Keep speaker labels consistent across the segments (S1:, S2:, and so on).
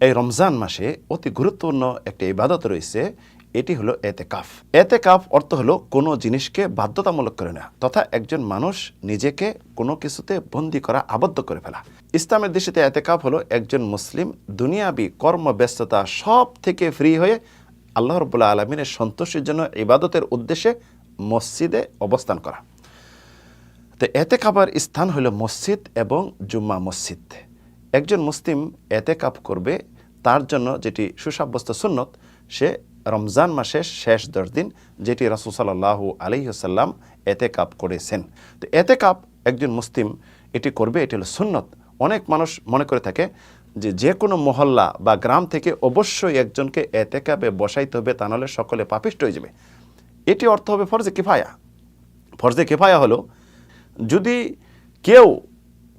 S1: এই রমজান মাসে অতি গুরুত্বপূর্ণ একটি ইবাদত রয়েছে, এটি হলো এতে কাফ এতে কাফ অর্থ হলো কোনো জিনিসকে বাধ্যতামূলক করে নেওয়া তথা একজন মানুষ নিজেকে কোনো কিছুতে বন্দি করা, আবদ্ধ করে ফেলা। ইসলামের দৃষ্টিতে এতে কাফ হলো একজন মুসলিম দুনিয়াবি কর্মব্যস্ততা সব থেকে ফ্রি হয়ে আল্লাহ রবুল্লা আলমিনের সন্তোষের জন্য ইবাদতের উদ্দেশ্যে মসজিদে অবস্থান করা। তো এতে কাবার স্থান হলো মসজিদ এবং জুম্মা মসজিদ। একজন মুসলিম এতে কাপ করবে, তার জন্য যেটি সুসাব্যস্ত সুন্নত, সে রমজান মাসের শেষ দশ দিন যেটি রাসুল সাল্লাহ আলহিহসাল্লাম এতে কাপ করেছেন। তো এতে কাপ একজন মুসলিম এটি করবে, এটি হলো সুন্নত। অনেক মানুষ মনে করে থাকে যে যে কোনো মহল্লা বা গ্রাম থেকে অবশ্যই একজনকে এতে কাপে বসাইতে হবে, তা নাহলে সকলে পাপিষ্ট হয়ে যাবে। এটি অর্থ হবে ফরজে কিফায়া। ফরজে কিফায়া হলো, যদি কেউ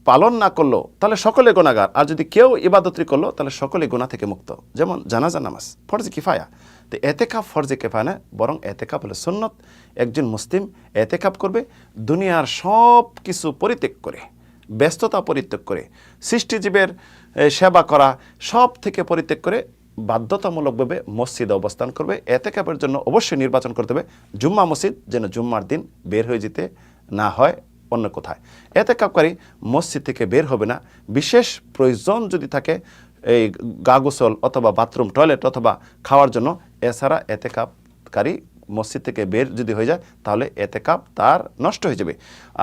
S1: পালন না করল, তাহলে সকলে গোনাগার আর যদি কেউ ইবাদতরি করল, তাহলে সকলে গোনা থেকে মুক্ত। যেমন জানাজা নামাজ, ফরজে কিফায়া। তো এতেকাপ ফরজে কিফায়া না, বরং এতেকাপ হলো সুন্নত। একজন মুসলিম এতেকাপ করবে, দুনিয়ার সব কিছু পরিত্যাগ করে, ব্যস্ততা পরিত্যাগ করে, সৃষ্টিজীবের সেবা করা, সব থেকে পরিত্যাগ করে বাধ্যতামূলকভাবে মসজিদে অবস্থান করবে। এতেকাপের জন্য অবশ্যই নির্বাচন করতে হবে। জুম্মা মসজিদ যেন জুম্মার দিন বের হয়ে যেতে না হয়। অন্য কোথায়? এতে কাপকারী মসজিদ থেকে বের হবে না। বিশেষ প্রয়োজন যদি থাকে, এই গা গোসল অথবা বাথরুম, টয়লেট অথবা খাওয়ার জন্য, এছাড়া এতে কাপকারী মসজিদ থেকে বের যদি হয়ে যায়, তাহলে এতে কাপ তার নষ্ট হয়ে যাবে।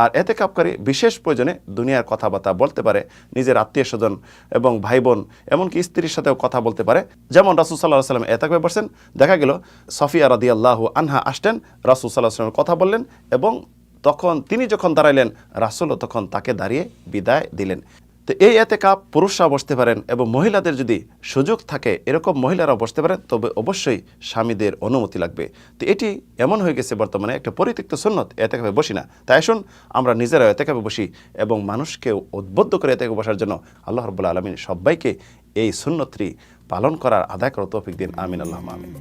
S1: আর এতে কাপকারী বিশেষ প্রয়োজনে দুনিয়ার কথাবার্তা বলতে পারে, নিজের আত্মীয় স্বজন এবং ভাই বোন এমনকি স্ত্রীর সাথেও কথা বলতে পারে। যেমন রাসুল সাল্লাহ সাল্লাম এতে কাপে বসছেন দেখা গেল, সফিয়া রাদি আল্লাহ আনহা আসতেন, রাসুল সাল্লাহ সাল্লামের কথা বললেন এবং তখন তিনি যখন দাঁড়াইলেন, রাসুলও তখন তাকে দাঁড়িয়ে বিদায় দিলেন। তো এই এতে কাপ পুরুষরা বসতে পারেন এবং মহিলাদের যদি সুযোগ থাকে, এরকম মহিলারা বসতে পারেন, তবে অবশ্যই স্বামীদের অনুমতি লাগবে। তো এটি এমন হয়ে গেছে বর্তমানে, একটা পরিত্যক্ত সুন্নত, এতে কাপে বসি না। তাই আসুন, আমরা নিজেরা এতে কাপে বসি এবং মানুষকে উদ্বুদ্ধ করে এতে বসার জন্য আল্লাহ রবুল্লা আলমিন সবাইকে এই সুন্নতটি পালন করার আদায় করার তৌফিক দিন। আমিন আল্লাহ আমিন।